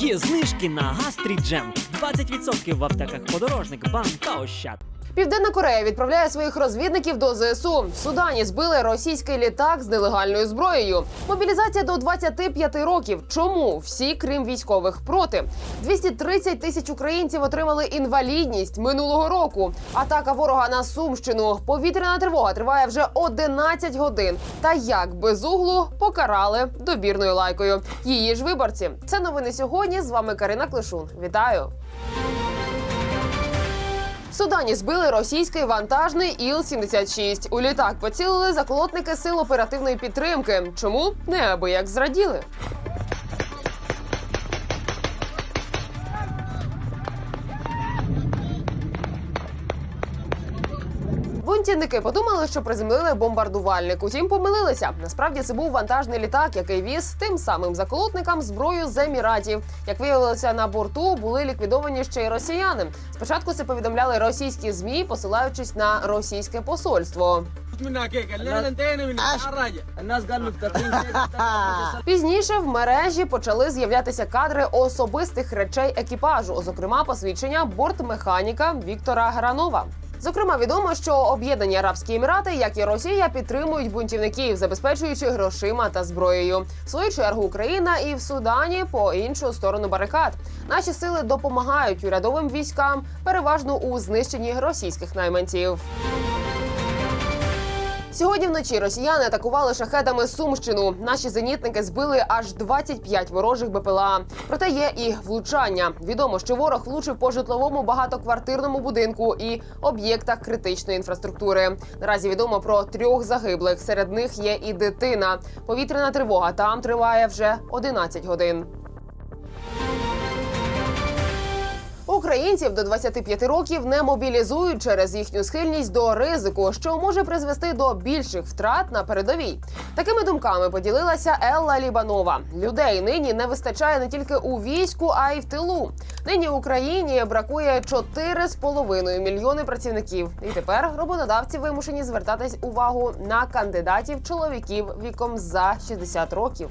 Є знижки на гастріджем. 20% в аптеках подорожник, бам та ощад. Південна Корея відправляє своїх розвідників до ЗСУ. В Судані збили російський літак з нелегальною зброєю. Мобілізація до 25 років. Чому всі крім військових проти? 230 тисяч українців отримали інвалідність минулого року. Атака ворога на Сумщину. Повітряна тривога триває вже 11 годин. Та як без углу покарали добірною лайкою. Її ж виборці. Це новини сьогодні. З вами Карина Клишун. Вітаю. Судані збили російський вантажний Іл-76. У літак поцілили заколотники сил оперативної підтримки. Чому неабияк зраділи? Бунтівники подумали, що приземлили бомбардувальник. Утім, помилилися. Насправді це був вантажний літак, який віз тим самим заколотникам зброю з еміратів. Як виявилося, на борту були ліквідовані ще й росіяни. Спочатку це повідомляли російські змі, посилаючись на російське посольство. Пізніше в мережі почали з'являтися кадри особистих речей екіпажу, зокрема посвідчення бортмеханіка Віктора Гранова. Зокрема, відомо, що об'єднані Арабські Емірати, як і Росія, підтримують бунтівників, забезпечуючи грошима та зброєю. В свою чергу Україна і в Судані по іншу сторону барикад. Наші сили допомагають урядовим військам, переважно у знищенні російських найманців. Сьогодні вночі росіяни атакували шахедами Сумщину. Наші зенітники збили аж 25 ворожих БПЛА. Проте є і влучання. Відомо, що ворог влучив по житловому багатоквартирному будинку і об'єктах критичної інфраструктури. Наразі відомо про трьох загиблих. Серед них є і дитина. Повітряна тривога там триває вже 11 годин. Українців до 25 років не мобілізують через їхню схильність до ризику, що може призвести до більших втрат на передовій. Такими думками поділилася Елла Лібанова. Людей нині не вистачає не тільки у війську, а й в тилу. Нині Україні бракує 4,5 мільйони працівників. І тепер роботодавці вимушені звертатись увагу на кандидатів чоловіків віком за 60 років.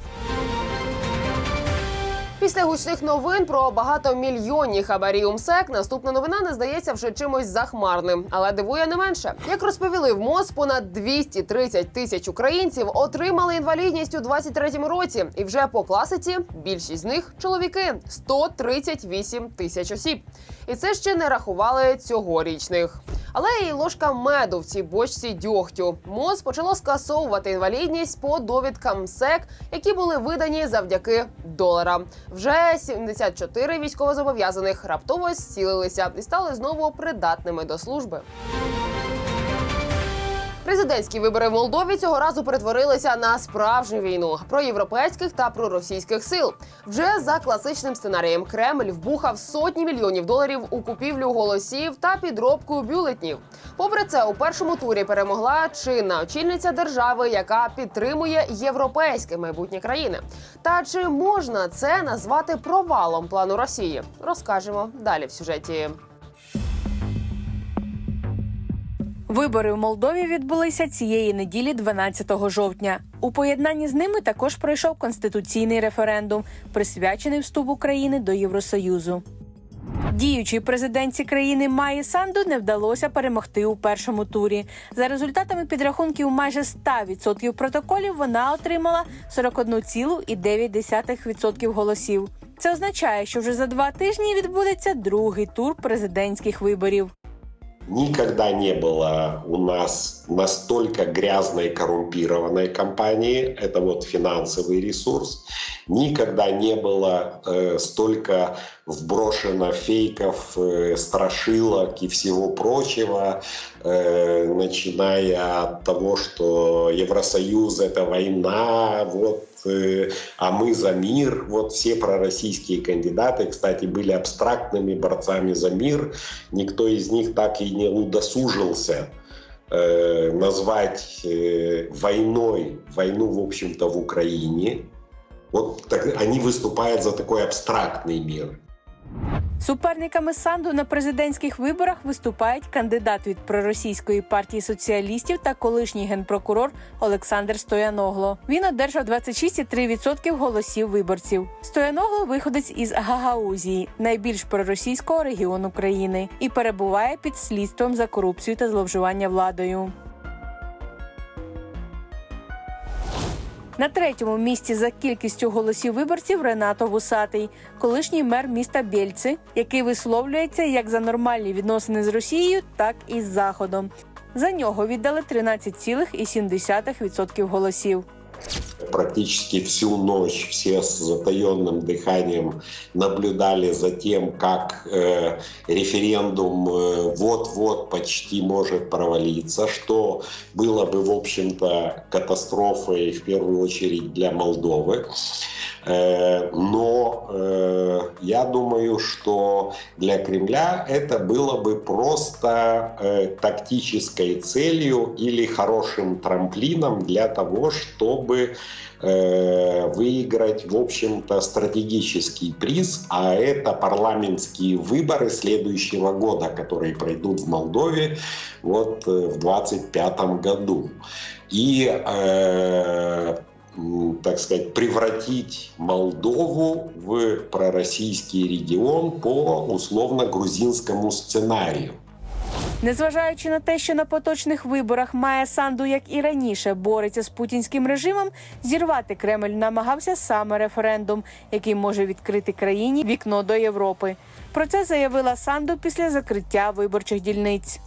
Після гучних новин про багатомільйонні хабарі у МСЕК наступна новина не здається вже чимось захмарним, але дивує не менше. Як розповіли в МОЗ, понад 230 тисяч українців отримали інвалідність у 23-му році, і вже по класиці більшість з них чоловіки 138 тисяч осіб. І це ще не рахували цьогорічних. Але і ложка меду в цій бочці дьогтю. МОЗ почало скасовувати інвалідність по довідкам СЕК, які були видані завдяки доларам. Вже 74 військовозобов'язаних раптово зцілилися і стали знову придатними до служби. Президентські вибори в Молдові цього разу перетворилися на справжню війну проєвропейських та проросійських сил. Вже за класичним сценарієм Кремль вбухав сотні мільйонів доларів у купівлю голосів та підробку бюлетнів. Попри це, у першому турі перемогла чинна очільниця держави, яка підтримує європейське майбутнє країни. Та чи можна це назвати провалом плану Росії? Розкажемо далі в сюжеті. Вибори в Молдові відбулися цієї неділі, 12 жовтня. У поєднанні з ними також пройшов конституційний референдум, присвячений вступу України до Євросоюзу. Діючій президентці країни Майі Санду не вдалося перемогти у першому турі. За результатами підрахунків майже 100% протоколів вона отримала 41,9% голосів. Це означає, що вже за два тижні відбудеться другий тур президентських виборів. Никогда не было у нас настолько грязной коррумпированной компании. Это вот финансовый ресурс. Никогда не было э, столько вброшено фейков, э, страшилок и всего прочего, э, начиная от того, что Евросоюз это война, вот а мы за мир. Вот все пророссийские кандидаты, кстати, были абстрактными борцами за мир. Никто из них так и не удосужился э, назвать э, войной войну, в общем-то, в Украине. Вот так, они выступают за такой абстрактный мир. Суперниками Санду на президентських виборах виступають кандидат від проросійської партії соціалістів та колишній генпрокурор Олександр Стояногло. Він одержав 26,3% голосів виборців. Стояногло виходець із Гагаузії, найбільш проросійського регіону країни, і перебуває під слідством за корупцію та зловживання владою. На третьому місці за кількістю голосів виборців Ренато Вусатий, колишній мер міста Бєльци, який висловлюється як за нормальні відносини з Росією, так і з Заходом. За нього віддали 13,7% голосів. Практически всю ночь все с затаенным дыханием наблюдали за тем, как э, референдум э, вот-вот почти может провалиться, что было бы, в общем-то, катастрофой в первую очередь для Молдовы. Э, Но э, я думаю, что для Кремля это было бы просто э, тактической целью или хорошим трамплином для того, чтобы э, выиграть, в общем-то, стратегический приз, а это парламентские выборы следующего года, которые пройдут в Молдове вот э, в 2025 году. И э, так сказать, превратить Молдову в пророссийский регион по условно-грузинскому сценарию. Незважаючи на те, що на поточних виборах Майя Санду, як і раніше, бореться з путінським режимом, зірвати Кремль намагався саме референдум, який може відкрити країні вікно до Європи. Про це заявила Санду після закриття виборчих дільниць.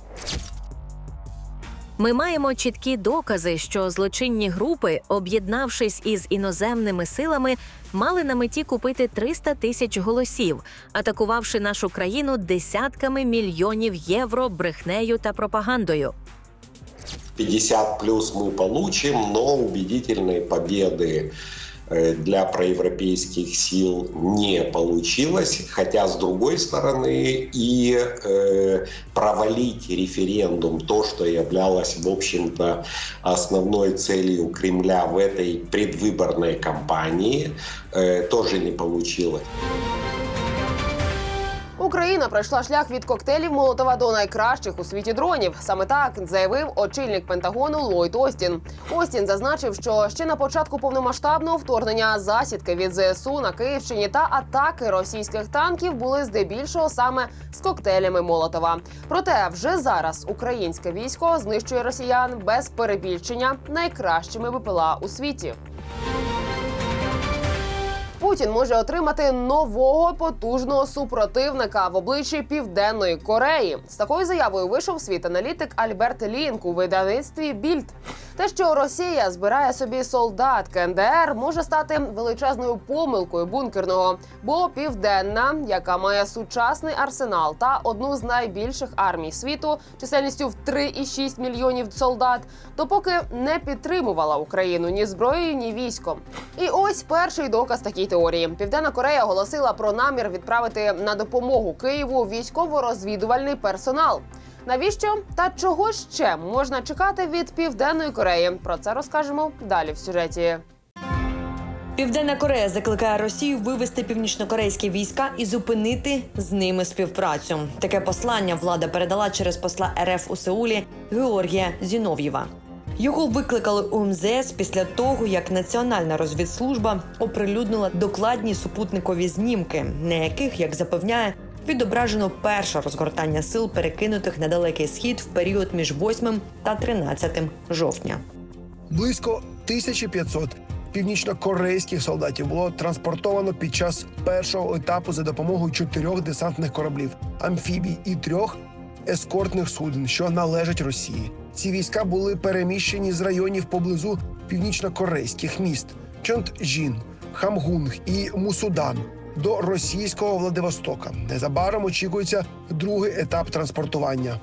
Ми маємо чіткі докази, що злочинні групи, об'єднавшись із іноземними силами, мали на меті купити 300 тисяч голосів, атакувавши нашу країну десятками мільйонів євро брехнею та пропагандою. 50 плюс мы получим, но убедительной победы э, для проевропейских сил не получилось, хотя с другой стороны и э, провалить референдум, то, что являлось, в общем-то, основной целью Кремля в этой предвыборной кампании, э, тоже не получилось. Україна пройшла шлях від коктейлів Молотова до найкращих у світі дронів. Саме так заявив очільник Пентагону Ллойд Остін. Остін зазначив, що ще на початку повномасштабного вторгнення засідки від ЗСУ на Київщині та атаки російських танків були здебільшого саме з коктейлями Молотова. Проте вже зараз українське військо знищує росіян без перебільшення найкращими БПЛА у світі. Путін може отримати нового потужного супротивника в обличчі Південної Кореї. З такою заявою вийшов світ аналітик Альберт Лінк у видавництві Більд. Те, що Росія збирає собі солдат КНДР, може стати величезною помилкою бункерного, бо південна, яка має сучасний арсенал та одну з найбільших армій світу, чисельністю в 3,6 мільйонів солдат, допоки не підтримувала Україну ні зброєю, ні військом. І ось перший доказ такій теорії. Південна Корея оголосила про намір відправити на допомогу Києву військово-розвідувальний персонал. Навіщо та чого ще можна чекати від південної Кореї? Про це розкажемо далі в сюжеті. Південна Корея закликає Росію вивести північнокорейські війська і зупинити з ними співпрацю. Таке послання влада передала через посла РФ у Сеулі Георгія Зінов'єва. Його викликали у МЗС після того, як Національна розвідслужба оприлюднила докладні супутникові знімки, на яких, як запевняє, відображено перше розгортання сил, перекинутих на далекий схід в період між 8 та 13 жовтня. Близько 1500 північно-корейських солдатів було транспортовано під час першого етапу за допомогою чотирьох десантних кораблів, амфібій і трьох ескортних суден, що належать Росії. Ці війська були переміщені з районів поблизу північно-корейських міст Чонтжін, Хамгунг і Мусудан до російського Владивостока. Незабаром очікується другий етап транспортування.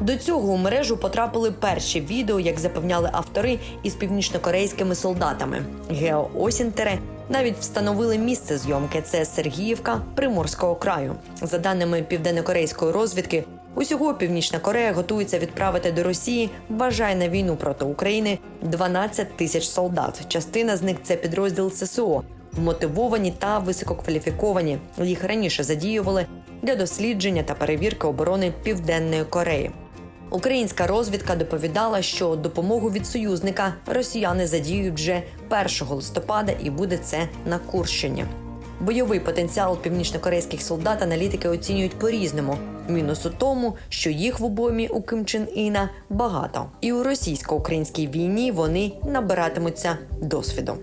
До цього у мережу потрапили перші відео, як запевняли автори із північнокорейськими солдатами. Гео Осінтере навіть встановили місце зйомки. Це Сергіївка Приморського краю. За даними південнокорейської розвідки, усього Північна Корея готується відправити до Росії бажай на війну проти України 12 тисяч солдат. Частина з них це підрозділ ССО, вмотивовані та висококваліфіковані. Їх раніше задіювали для дослідження та перевірки оборони Південної Кореї. Українська розвідка доповідала, що допомогу від союзника росіяни задіють вже 1 листопада, і буде це на Курщині. Бойовий потенціал північнокорейських солдат аналітики оцінюють по-різному. Мінус у тому, що їх в обоймі у Ким Чен Іна багато, і у російсько-українській війні вони набиратимуться досвіду.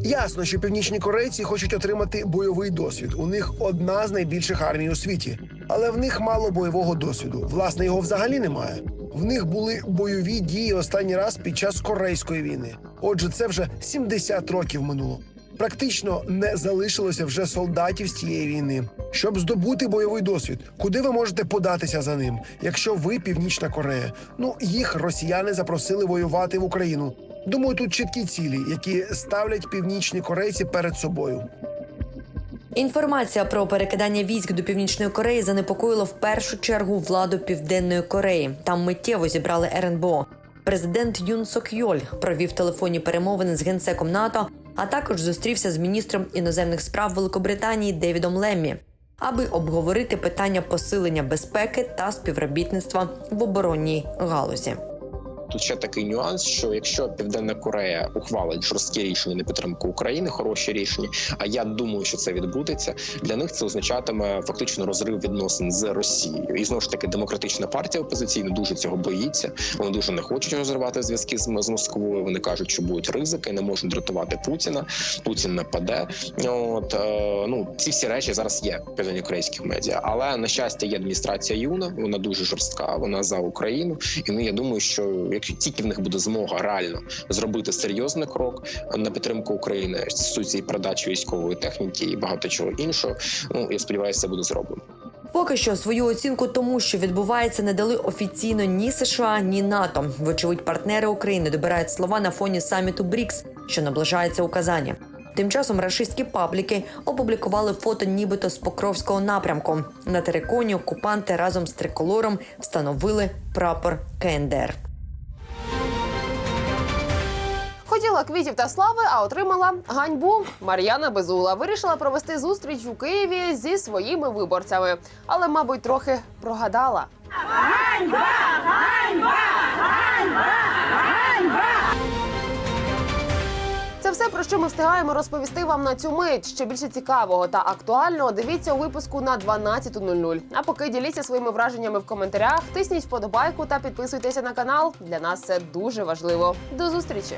Ясно, що північні корейці хочуть отримати бойовий досвід. У них одна з найбільших армій у світі, але в них мало бойового досвіду. Власне, його взагалі немає. В них були бойові дії останній раз під час Корейської війни. Отже, це вже 70 років минуло. Практично не залишилося вже солдатів з тієї війни. Щоб здобути бойовий досвід, куди ви можете податися за ним, якщо ви Північна Корея? Ну їх росіяни запросили воювати в Україну. Думаю, тут чіткі цілі, які ставлять північні корейці перед собою. Інформація про перекидання військ до північної Кореї занепокоїла в першу чергу владу Південної Кореї. Там миттєво зібрали РНБО. Президент Юн Сок Йоль провів телефонні перемовини з генсеком НАТО, а також зустрівся з міністром іноземних справ Великобританії Девідом Леммі, аби обговорити питання посилення безпеки та співробітництва в оборонній галузі. Тут ще такий нюанс, що якщо Південна Корея ухвалить жорсткі рішення на підтримку України, хороші рішення. А я думаю, що це відбудеться. Для них це означатиме фактично розрив відносин з Росією. І знову ж таки, демократична партія опозиційна дуже цього боїться. Вони дуже не хочуть розривати зв'язки з, з Москвою. Вони кажуть, що будуть ризики, не можуть дратувати Путіна. Путін нападе. От е, ну ці всі речі зараз є в південнокорейських медіа. Але на щастя, є адміністрація Юна. Вона дуже жорстка. Вона за Україну. І ну я думаю, що якщо тільки в них буде змога реально зробити серйозний крок на підтримку України, стосується і передачі військової техніки і багато чого іншого. Ну я сподіваюся, буде зроблено. Поки що свою оцінку тому, що відбувається, не дали офіційно ні США, ні НАТО. Вочевидь, партнери України добирають слова на фоні саміту БРІКС, що наближається у Казані. Тим часом рашистські пабліки опублікували фото, нібито з Покровського напрямку. На териконі окупанти разом з триколором встановили прапор КНДР. Хотіла квітів та слави, а отримала ганьбу. Мар'яна Безула вирішила провести зустріч у Києві зі своїми виборцями, але, мабуть, трохи прогадала. Це все про що ми встигаємо розповісти вам на цю мить. Ще більше цікавого та актуального дивіться у випуску на 12.00. А поки діліться своїми враженнями в коментарях, тисніть вподобайку та підписуйтеся на канал. Для нас це дуже важливо. До зустрічі!